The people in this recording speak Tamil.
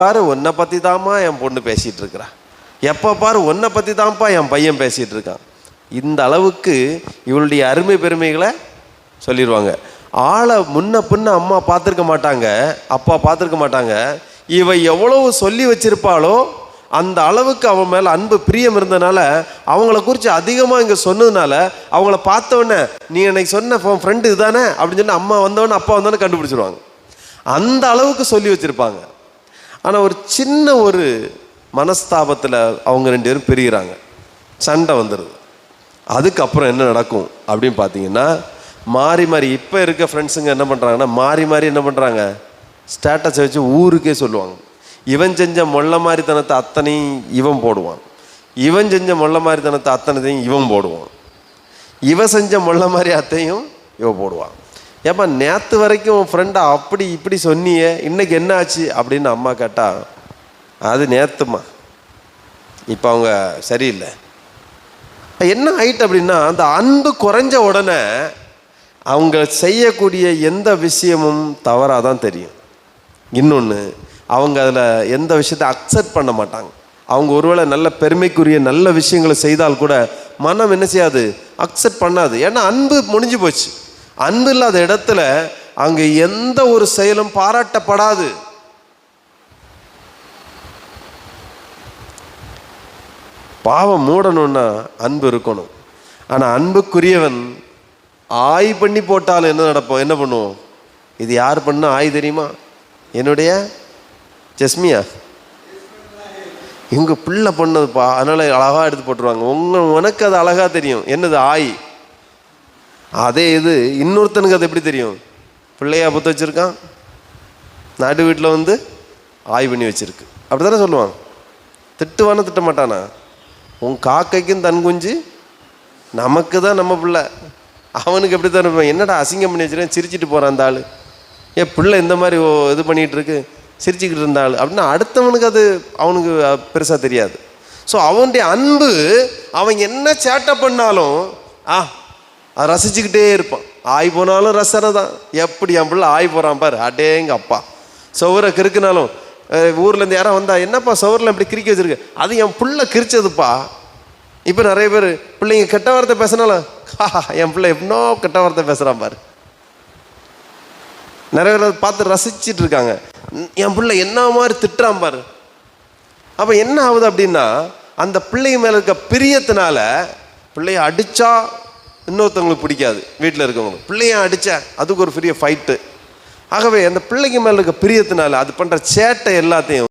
பாரு உன்னை பற்றி தாம்மா என் பொண்ணு பேசிகிட்டு இருக்கிறா எப்போ பாரு உன்னை பற்றி தான்ப்பா என் பையன் பேசிகிட்டு இருக்கான் இந்த அளவுக்கு இவளுடைய அருமை பெருமைகளை சொல்லிடுவாங்க ஆளை முன்ன பின்ன அம்மா பார்த்துருக்க மாட்டாங்க அப்பா பார்த்துருக்க மாட்டாங்க. இவ எவ்வளவு சொல்லி வச்சிருப்பாளோ அந்த அளவுக்கு அவன் மேலே அன்பு பிரியம் இருந்தனால அவங்கள குறித்து அதிகமாக இங்கே சொன்னதுனால அவங்கள பார்த்தவொடனே நீ எனக்கு சொன்ன ஃப்ரெண்டு இதுதானே? அப்படின்னு சொல்லி அம்மா வந்தவொடனே அப்பா வந்தோடனே கண்டுபிடிச்சிருவாங்க. அந்த அளவுக்கு சொல்லி வச்சுருப்பாங்க. ஆனால் ஒரு சின்ன ஒரு மனஸ்தாபத்தில் அவங்க ரெண்டு பேரும் பிரிகிறாங்க சண்டை வந்துடுது அதுக்கப்புறம் என்ன நடக்கும் அப்படின்னு பார்த்தீங்கன்னா மாறி மாறி இப்போ இருக்க ஃப்ரெண்ட்ஸுங்க என்ன பண்ணுறாங்கன்னா மாறி மாறி என்ன பண்ணுறாங்க ஸ்டேட்டஸை வச்சு ஊருக்கே சொல்லுவாங்க. இவன் செஞ்ச மொள்ள மாதிரித்தனத்தை அத்தனையும் இவன் போடுவான். இவன் செஞ்ச மொள்ள மாதிரித்தனத்தை அத்தனைத்தையும் இவன் போடுவான். இவன் செஞ்ச மொள்ள மாதிரி அத்தையும் இவன் போடுவான். ஏப்பா நேற்று வரைக்கும் உன் ஃப்ரெண்டை அப்படி இப்படி சொன்னியே இன்னைக்கு என்ன ஆச்சு அப்படின்னு அம்மா கேட்டால் அது நேற்றுமா இப்போ அவங்க சரியில்லை. என்ன ஆயிட்டு அப்படின்னா அந்த அன்பு குறைஞ்ச உடனே அவங்க செய்யக்கூடிய எந்த விஷயமும் தவறாக தான் தெரியும். இன்னொன்று அவங்க அதில் எந்த விஷயத்தை அக்செப்ட் பண்ண மாட்டாங்க. அவங்க ஒருவேளை நல்ல பெருமைக்குரிய நல்ல விஷயங்களை செய்தால் கூட மனம் என்ன செய்யாது? அக்செப்ட் பண்ணாது. ஏன்னா அன்பு முடிஞ்சு போச்சு. அன்பு இல்லாத இடத்துல அங்கே எந்த ஒரு செயலும் பாராட்டப்படாது. பாவம் மூடணும்னா அன்பு இருக்கணும். ஆனால் அன்புக்குரியவன் ஆய் பண்ணி போட்டாலும் என்ன நடப்போம்? என்ன பண்ணுவோம்? இது யார் பண்ண ஆய் தெரியுமா? என்னுடைய ஜஸ்மியா. இவங்க பிள்ளை பண்ணதுப்பா அதனால அழகாக எடுத்து போட்டுருவாங்க. உங்க உனக்கு அது அழகாக தெரியும். என்னது ஆய்? அதே இது இன்னொருத்தனுக்கு அது எப்படி தெரியும்? பிள்ளையா பற்ற வச்சுருக்கான். நடு வீட்டில் வந்து ஆய் பண்ணி வச்சுருக்கு. அப்படி தானே சொல்லுவான்? திட்டுவான திட்ட மாட்டானா உன் காக்கைக்கும் தன் குஞ்சு நமக்கு தான் நம்ம பிள்ளை. அவனுக்கு எப்படி தான் இருப்பான்? என்னடா அசிங்கம் பண்ணி வச்சுருக்கேன்? சிரிச்சிட்டு போகிறான் அந்த ஆள். ஏன் பிள்ளை இந்த மாதிரி ஓ இது பண்ணிகிட்ருக்கு சிரிச்சுக்கிட்டு இருந்த ஆள். அப்படின்னா அடுத்தவனுக்கு அது அவனுக்கு பெருசாக தெரியாது. ஸோ அவனுடைய அன்பு அவன் என்ன சேட்டை பண்ணாலும் ஆ அதை ரசிச்சுக்கிட்டே இருப்பான். ஆய் போனாலும் ரசனை தான். எப்படி என் பிள்ளை ஆய் போகிறான் பாரு. அடேங்க அப்பா. சுவரை கிறுக்குனாலும் ஊர்லேருந்து யாரோ யாரும் வந்தா என்னப்பா சுவரில் இப்படி கிரிக்க வச்சிருக்கு? அது என் பிள்ளை கிரிச்சதுப்பா இப்போ நிறைய பேர் பிள்ளைங்க கெட்ட வார்த்தை பேசினாலும் "ஹா, என் பிள்ளை எப்படினோ கெட்ட வார்த்தை பேசுகிறான் பாரு. நிறைய பேர் அதை பார்த்து ரசிச்சிட்டு இருக்காங்க. என் பிள்ளை என்ன மாதிரி திட்டுறான் பாரு. அப்போ என்ன ஆகுது அப்படின்னா அந்த பிள்ளைங்க மேலே இருக்க பிரியத்தினால பிள்ளைய அடித்தா இன்னொருத்தவங்களுக்கு பிடிக்காது வீட்டில் இருக்கவங்களுக்கு. பிள்ளைய அடித்தா அதுக்கு ஒரு பெரிய ஃபைட்டு ஆகவே அந்த பிள்ளைங்க மேலே இருக்க பிரியத்தினால அது பண்ணுற சேட்டை எல்லாத்தையும்